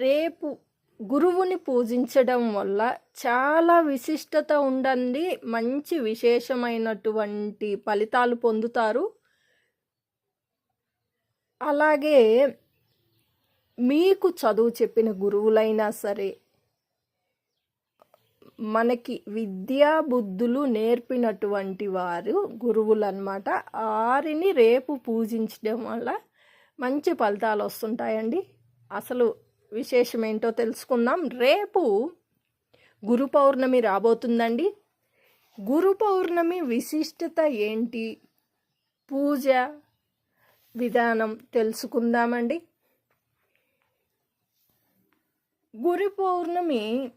రేపు గురువుని పూజించడం వల్ల చాలా విశిష్టత ఉండండి. మంచి విశేషమైనటువంటి ఫలితాలు పొందుతారు. అలాగే మీకు చదువు చెప్పిన గురువులైనా సరే మనకి విద్యా బుద్ధులు నేర్పినటువంటి వారు గురువులు అనమాట వారిని రేపు పూజించడం వల్ల మంచి ఫలితాలు వస్తుంటాయండి. అసలు విశేషం ఏంటో తెలుసుకుందాం. రేపు గురు పౌర్ణమి రాబోతుందండి. గురు పౌర్ణమి విశిష్టత ఏంటి? పూజ విధానం తెలుసుకుందామండి. గురు పౌర్ణమి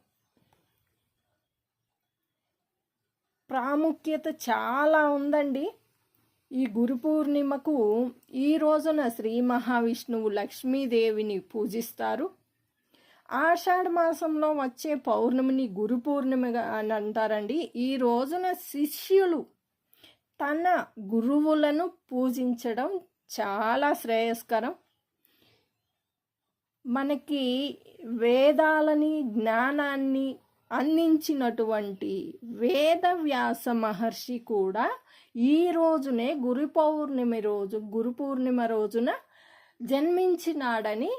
ప్రాముఖ్యత చాలా ఉందండి. ఈ గురు పూర్ణిమకు ఈ రోజున శ్రీ మహావిష్ణువు లక్ష్మీదేవిని పూజిస్తారు. ఆషాఢ మాసంలో వచ్చే పౌర్ణమిని గురు పూర్ణిమగా అని అంటారండి. ఈ రోజున శిష్యులు తన గురువులను పూజించడం చాలా శ్రేయస్కరం. మనకి వేదాలని జ్ఞానాన్ని అందించినటువంటి వేదవ్యాస మహర్షి కూడా ఈ రోజునే గురు పౌర్ణమి రోజు గురు పూర్ణిమ రోజున జన్మించినాడని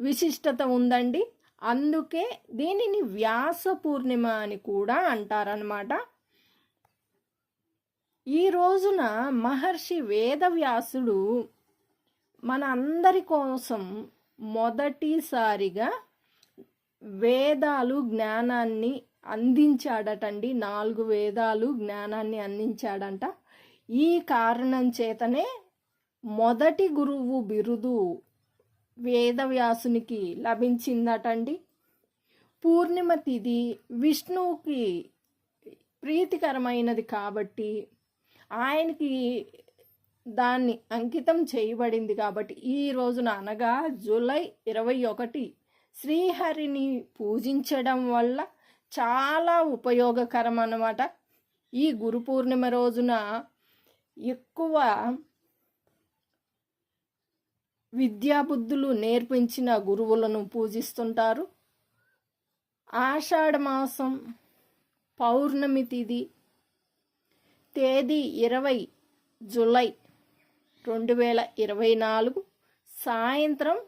విశిష్టత ఉందండి. అందుకే దీనిని వ్యాస పూర్ణిమ అని కూడా అంటారనమాట ఈ రోజున మహర్షి వేదవ్యాసుడు మన అందరి కోసం మొదటిసారిగా వేదాలు జ్ఞానాన్ని అందించాడటండి. నాలుగు వేదాలు జ్ఞానాన్ని అందించాడంట. ఈ కారణం చేతనే మొదటి గురువు బిరుదు వేదవ్యాసునికి లభించిందటండి. పూర్ణిమ తిథి విష్ణువుకి ప్రీతికరమైనది కాబట్టి ఆయనకి దాన్ని అంకితం చేయబడింది కాబట్టి ఈ రోజున అనగా జూలై ఇరవై ఒకటి శ్రీహరిని పూజించడం వల్ల చాలా ఉపయోగకరం అన్నమాట ఈ గురు పూర్ణిమ రోజున ఎక్కువ విద్యాబుద్ధులు నేర్పించిన గురువులను పూజిస్తుంటారు. ఆషాఢమాసం పౌర్ణమి తిథి తేదీ ఇరవై జులై రెండు వేల ఇరవై నాలుగు సాయంత్రం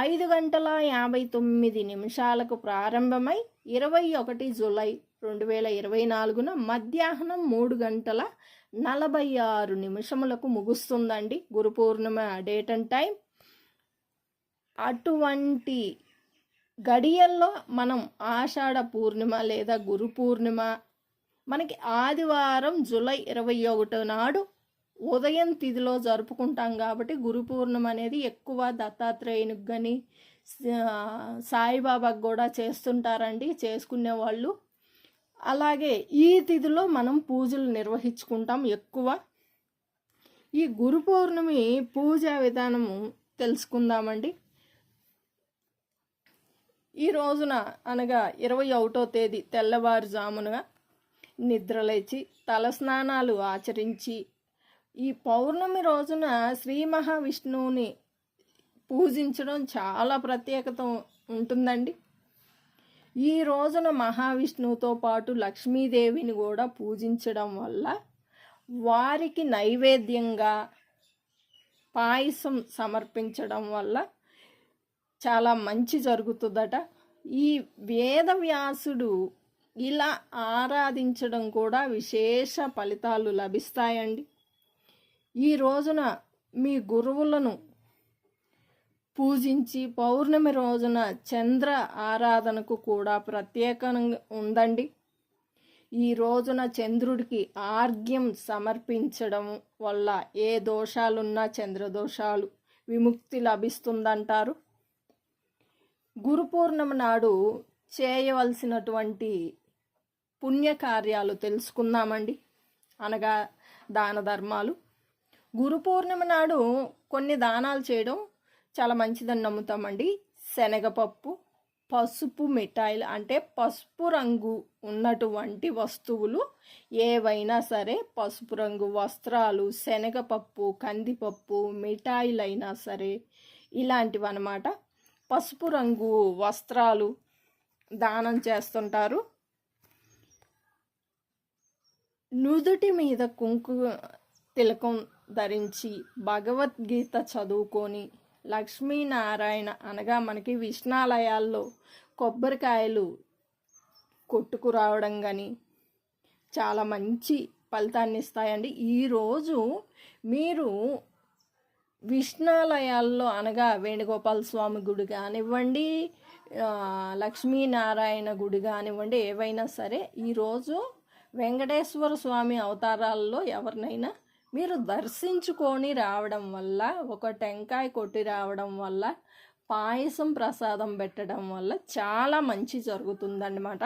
ఐదు గంటల యాభై తొమ్మిది నిమిషాలకు ప్రారంభమై ఇరవై ఒకటి జులై రెండు వేల ఇరవై నాలుగున మధ్యాహ్నం మూడు గంటల నలభై ఆరు నిమిషములకు ముగుస్తుందండి. Guru Purnima date and time అటువంటి గడియల్లో మనం ఆషాఢ పూర్ణిమ లేదా గురు పూర్ణిమ మనకి ఆదివారం జూలై ఇరవై ఒకటో నాడు ఉదయం తిథిలో జరుపుకుంటాం కాబట్టి గురు పూర్ణిమ అనేది ఎక్కువ దత్తాత్రేయునికి కానీ సాయిబాబాకు కూడా చేస్తుంటారండి. చేసుకునే వాళ్ళు అలాగే ఈ తిథిలో మనం పూజలు నిర్వహించుకుంటాం ఎక్కువ. ఈ గురు పౌర్ణమి పూజా విధానము తెలుసుకుందామండి. ఈ రోజున అనగా ఇరవై ఒకటో తేదీ తెల్లవారుజామునగా నిద్రలేచి తలస్నానాలు ఆచరించి ఈ పౌర్ణమి రోజున శ్రీ మహావిష్ణువుని పూజించడం చాలా ప్రత్యేకత ఉంటుందండి. ఈ రోజున మహావిష్ణువుతో పాటు లక్ష్మీదేవిని కూడా పూజించడం వల్ల వారికి నైవేద్యంగా పాయసం సమర్పించడం వల్ల చాలా మంచి జరుగుతుందట. ఈ వేదవ్యాసుడు ఇలా ఆరాధించడం కూడా విశేష ఫలితాలు లభిస్తాయండి. ఈ రోజున మీ గురువులను పూజించి పౌర్ణమి రోజున చంద్ర ఆరాధనకు కూడా ప్రత్యేకంగా ఉందండి. ఈ రోజున చంద్రుడికి ఆర్ఘ్యం సమర్పించడం వల్ల ఏ దోషాలున్నా చంద్ర దోషాలు విముక్తి లభిస్తుందంటారు. గురుపూర్ణమి నాడు చేయవలసినటువంటి పుణ్యకార్యాలు తెలుసుకుందామండి. అనగా దాన ధర్మాలు. గురు పూర్ణిమ నాడు కొన్ని దానాలు చేయడం చాలా మంచిదని నమ్ముతామండి. శనగపప్పు పసుపు మిఠాయిలు అంటే పసుపు రంగు ఉన్నటువంటి వస్తువులు ఏవైనా సరే పసుపు రంగు వస్త్రాలు శనగపప్పు కందిపప్పు మిఠాయిలైనా సరే ఇలాంటివి అనమాట పసుపు రంగు వస్త్రాలు దానం చేస్తుంటారు. నుదుటి మీద కుంకు తిలకం ధరించి భగవద్గీత చదువుకొని లక్ష్మీనారాయణ అనగా మనకి విష్ణాలయాల్లో కొబ్బరికాయలు కొట్టుకురావడం కానీ చాలా మంచి ఫలితాన్ని ఇస్తాయండి. ఈరోజు మీరు విష్ణాలయాల్లో అనగా వేణుగోపాల స్వామి గుడి కానివ్వండి లక్ష్మీనారాయణ గుడి కానివ్వండి ఏవైనా సరే ఈరోజు వెంకటేశ్వర స్వామి అవతారాల్లో ఎవరినైనా మీరు దర్శించుకొని రావడం వల్ల ఒక టెంకాయ కొట్టి రావడం వల్ల పాయసం ప్రసాదం పెట్టడం వల్ల చాలా మంచి జరుగుతుందన్నమాట.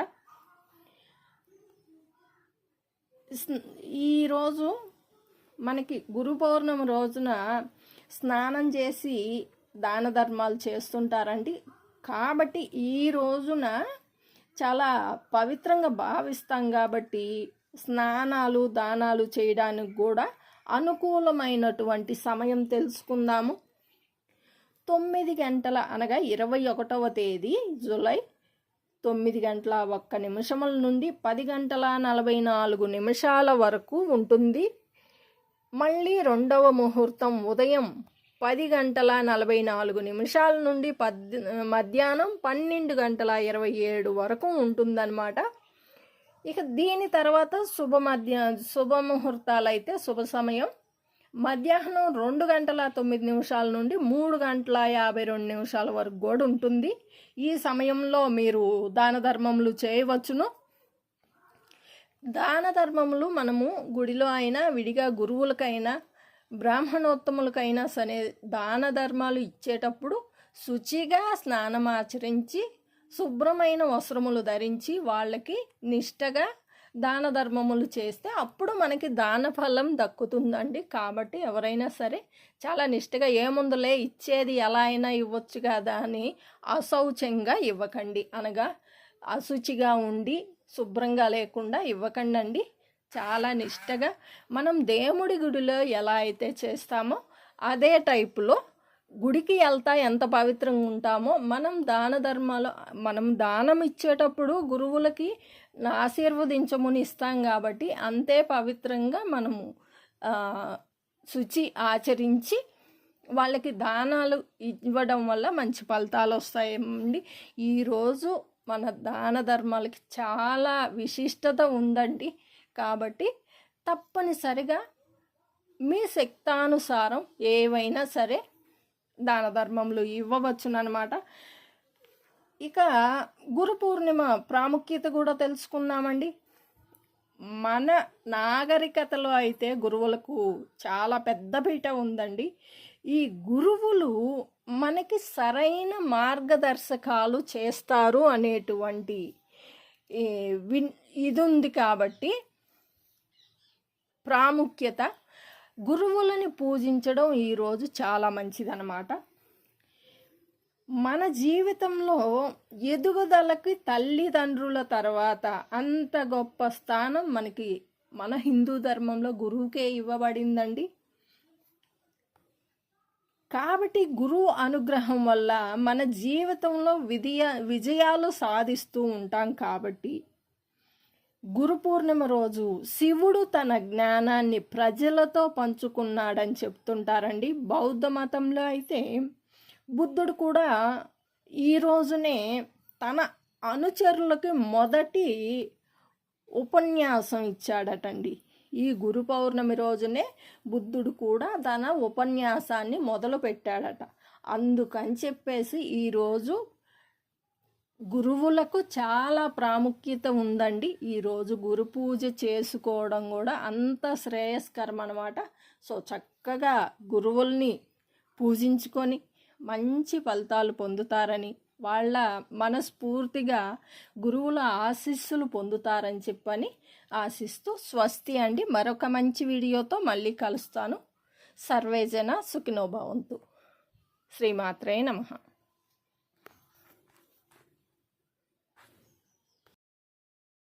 ఈరోజు మనకి గురు పౌర్ణమి రోజున స్నానం చేసి దాన ధర్మాలు చేస్తుంటారండి. కాబట్టి ఈ రోజున చాలా పవిత్రంగా భావిస్తాం కాబట్టి స్నానాలు దానాలు చేయడానికి కూడా అనుకూలమైనటువంటి సమయం తెలుసుకుందాము. తొమ్మిది గంటల అనగా ఇరవై ఒకటవ తేదీ జూలై తొమ్మిది గంటల ఒక్క నిమిషముల నుండి పది గంటల నలభై నాలుగు నిమిషాల వరకు ఉంటుంది. మళ్ళీ రెండవ ముహూర్తం ఉదయం పది గంటల నలభై నాలుగు నిమిషాల నుండి పద్ మధ్యాహ్నం పన్నెండు గంటల ఇరవై ఏడు వరకు ఉంటుందన్నమాట. ఇక దీని తర్వాత శుభ మధ్య శుభ ముహూర్తాలు అయితే శుభ సమయం. మధ్యాహ్నం రెండు గంటల తొమ్మిది నిమిషాల నుండి మూడు గంటల యాభై రెండు నిమిషాల వరకు కూడా ఉంటుంది. ఈ సమయంలో మీరు దాన ధర్మములు చేయవచ్చును. దాన ధర్మములు మనము గుడిలో అయినా విడిగా గురువులకైనా బ్రాహ్మణోత్తములకైనా సరే దాన ధర్మాలు ఇచ్చేటప్పుడు శుచిగా స్నానం ఆచరించి శుభ్రమైన వస్త్రములు ధరించి వాళ్ళకి నిష్టగా దాన ధర్మములు చేస్తే అప్పుడు మనకి దాన ఫలం దక్కుతుందండి. కాబట్టి ఎవరైనా సరే చాలా నిష్టగా ఏముందులే ఇచ్చేది ఎలా అయినా ఇవ్వచ్చు కదా అని అశౌచంగా ఇవ్వకండి. అనగా అశుచిగా ఉండి శుభ్రంగా లేకుండా ఇవ్వకండి అండి చాలా నిష్టగా మనం దేవుడి గుడిలో ఎలా అయితే చేస్తామో అదే టైపులో గుడికి వెళ్తా ఎంత పవిత్రంగా ఉంటామో మనం దాన ధర్మాలు మనం దానం ఇచ్చేటప్పుడు గురువులకి ఆశీర్వదించముని ఇస్తాం కాబట్టి అంతే పవిత్రంగా మనము శుచి ఆచరించి వాళ్ళకి దానాలు ఇవ్వడం వల్ల మంచి ఫలితాలు వస్తాయండి. ఈరోజు మన దాన ధర్మాలకి చాలా విశిష్టత ఉందండి. కాబట్టి తప్పనిసరిగా మీ శక్తానుసారం ఏవైనా సరే దాన ధర్మములు ఇవ్వవచ్చునమాట ఇక గురు పూర్ణిమ ప్రాముఖ్యత కూడా తెలుసుకున్నామండి మన నాగరికతలో అయితే గురువులకు చాలా పెద్ద పీట ఉందండి. ఈ గురువులు మనకి సరైన మార్గదర్శకాలు చేస్తారు అనేటువంటి విన్ ఇది ఉంది కాబట్టి ప్రాముఖ్యత. గురువులని పూజించడం ఈరోజు చాలా మంచిదన్నమాట. మన జీవితంలో ఎదుగుదలకి తల్లిదండ్రుల తర్వాత అంత గొప్ప స్థానం మనకి మన హిందూ ధర్మంలో గురువుకే ఇవ్వబడిందండి. కాబట్టి గురువు అనుగ్రహం వల్ల మన జీవితంలో విజయ విజయాలు సాధిస్తూ ఉంటాం కాబట్టి గురు పూర్ణిమ రోజు శివుడు తన జ్ఞానాన్ని ప్రజలతో పంచుకున్నాడని చెప్తుంటారండి. బౌద్ధ మతంలో అయితే బుద్ధుడు కూడా ఈ రోజునే తన అనుచరులకి మొదటి ఉపన్యాసం ఇచ్చాడటండి. ఈ గురు పౌర్ణమి రోజునే బుద్ధుడు కూడా తన ఉపన్యాసాన్ని మొదలు పెట్టాడట అందుకని చెప్పేసి ఈరోజు గురువులకు చాలా ప్రాముఖ్యత ఉందండి. ఈరోజు గురు పూజ చేసుకోవడం కూడా అంత శ్రేయస్కరం అనమాట సో చక్కగా గురువుల్ని పూజించుకొని మంచి ఫలితాలు పొందుతారని వాళ్ళ మనస్ఫూర్తిగా గురువుల ఆశీస్సులు పొందుతారని చెప్పని ఆశిస్తూ స్వస్తి అండి. మరొక మంచి వీడియోతో మళ్ళీ కలుస్తాను. సర్వేజన సుఖినోభవంతు శ్రీమాత్రే నమః.